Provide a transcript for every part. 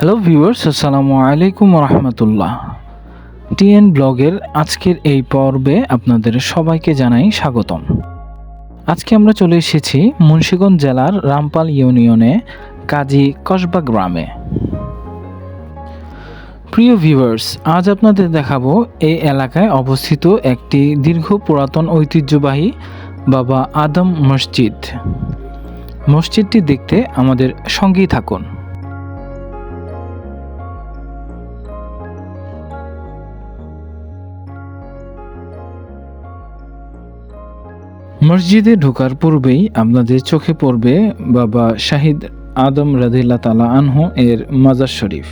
Hello viewers আসসালামু আলাইকুম রহমতুল্লাহ TN ব্লগের আজকের এই পর্বে আপনাদের সবাইকে জানাই স্বাগতম। আজকে আমরা চলে এসেছি মুন্সীগঞ্জ জেলার রামপাল ইউনিয়নে কাজী কসবা গ্রামে। প্রিয় ভিউয়ার্স আজ আপনাদের দেখাবো এই এলাকায় অবস্থিত একটি দীর্ঘ পুরাতন ঐতিহ্যবাহী বাবা আদম মসজিদ। মসজিদটি দেখতে আমাদের সঙ্গেই থাকুন। মসজিদে ঢোকার পূর্বেই আপনাদের চোখে পড়বে বাবা শাহিদ আদম রাদিল্লা তালা আনহু এর মাজার শরীফ।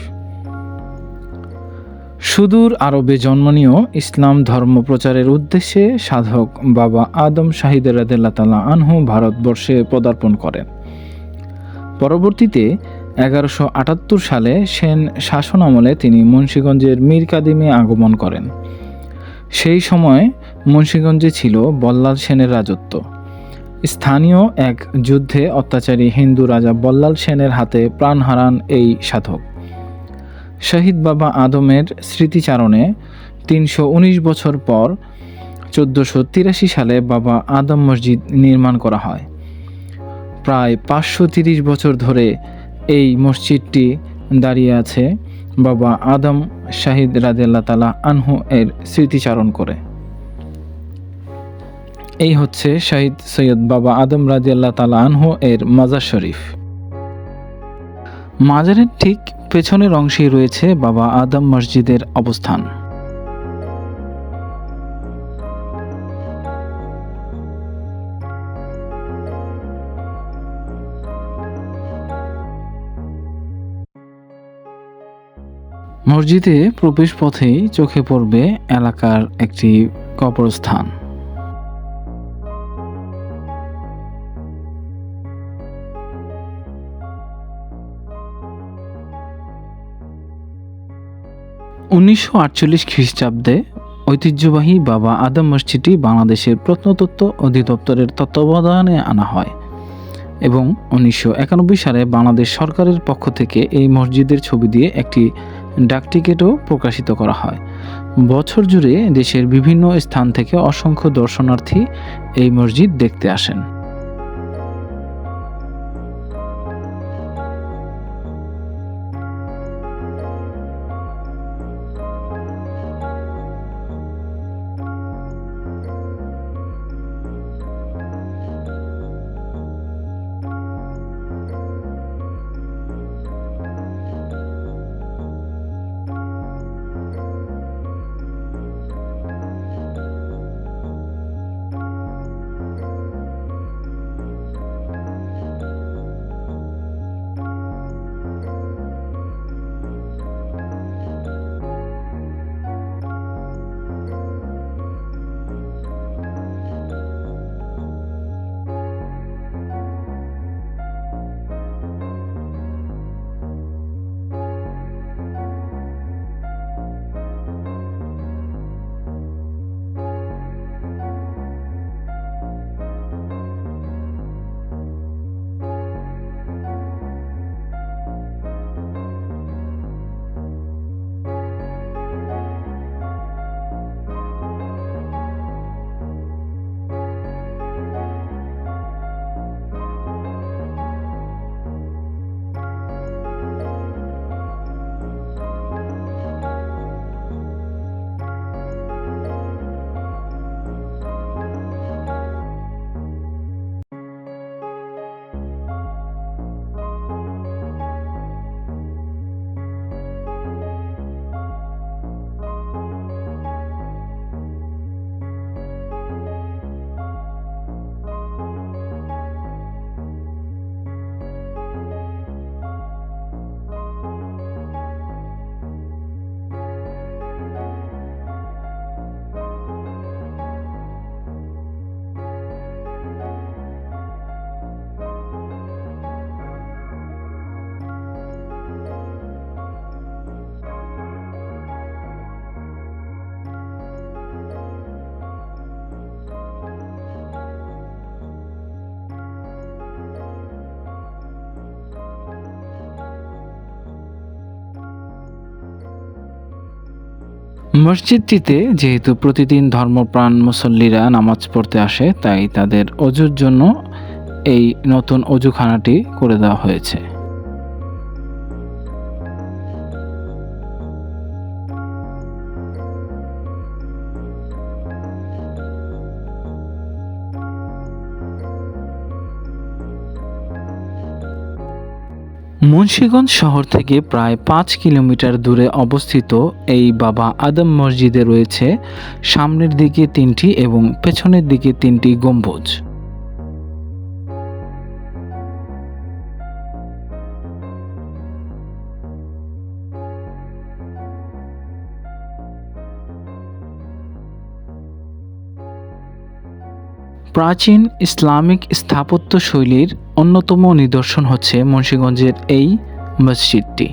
সুদূর আরবে জন্মনীয় ইসলাম ধর্ম প্রচারের উদ্দেশ্যে সাধক বাবা আদম শাহিদ রাদিল্লা তালা আনহু ভারতবর্ষে পদার্পণ করেন। পরবর্তীতে এগারোশো আটাত্তর সালে সেন শাসন আমলে তিনি মুন্সীগঞ্জের মীর কাদিমে আগমন করেন। সেই সময় মুন্সীগঞ্জে ছিল বল্লাল সেনের রাজত্ব। স্থানীয় এক যুদ্ধে অত্যাচারী হিন্দু রাজা বল্লাল সেনের হাতে প্রাণ হারান এই সাধক। শহীদ বাবা আদমের স্মৃতিচারণে তিনশো উনিশ বছর পর চোদ্দোশো তিরাশি সালে বাবা আদম মসজিদ নির্মাণ করা হয়। প্রায় পাঁচশো তিরিশ বছর ধরে এই মসজিদটি দাঁড়িয়ে আছে বাবা আদম শাহিদ রাদিয়াল্লাহ তালা আনহু এর স্মৃতিচারণ করে। এই হচ্ছে শাহিদ সৈয়দ বাবা আদম রাদিয়াল্লাহ তালা আনহু এর মাজার শরীফ। মাজারের ঠিক পেছনের অংশেই রয়েছে বাবা আদম মসজিদের অবস্থান। মসজিদে প্রবেশ পথেই চোখে পড়বে এলাকার একটি কবরস্থান। উনিশশো আটচল্লিশ খ্রিস্টাব্দে ঐতিহ্যবাহী বাবা আদম মসজিদটি বাংলাদেশের প্রত্নতত্ত্ব অধিদপ্তরের তত্ত্বাবধানে আনা হয় এবং উনিশশো একানব্বই সালে বাংলাদেশ সরকারের পক্ষ থেকে এই মসজিদের ছবি দিয়ে একটি ডাকটিকেটও প্রকাশিত করা হয়। বছর জুড়ে দেশের বিভিন্ন স্থান থেকে অসংখ্য দর্শনার্থী এই মসজিদ দেখতে আসেন। মসজিদটিতে যেহেতু প্রতিদিন ধর্মপ্রাণ মুসল্লিরা নামাজ পড়তে আসে, তাই তাদের অজুর জন্য এই নতুন অজুখানাটি করে দেওয়া হয়েছে। মুন্সীগঞ্জ শহর থেকে প্রায় পাঁচ কিলোমিটার দূরে অবস্থিত এই বাবা আদম মসজিদে রয়েছে সামনের দিকে তিনটি এবং পেছনের দিকে তিনটি গম্বুজ। প্রাচীন ইসলামিক স্থাপত্য শৈলীর অন্যতম নিদর্শন হচ্ছে মুন্সীগঞ্জের এই মসজিদটি।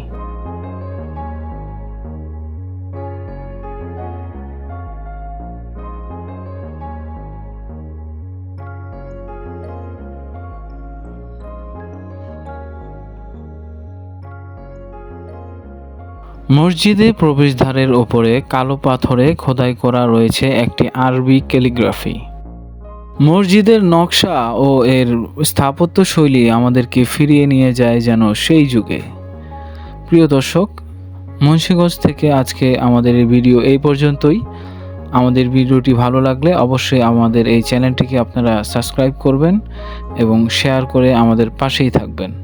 মসজিদে প্রবেশদ্বারের ওপরে কালো পাথরে খোদাই করা রয়েছে একটি আরবি ক্যালিগ্রাফি। মসজিদের নকশা ও এর স্থাপত্য শৈলী আমাদেরকে ফিরিয়ে নিয়ে যায় যেন সেই যুগে। প্রিয় দর্শক, মুন্সীগঞ্জ থেকে আজকে আমাদের এই ভিডিও এই পর্যন্তই। আমাদের ভিডিওটি ভালো লাগলে অবশ্যই আমাদের এই চ্যানেলটিকে আপনারা সাবস্ক্রাইব করবেন এবং শেয়ার করে আমাদের পাশেই থাকবেন।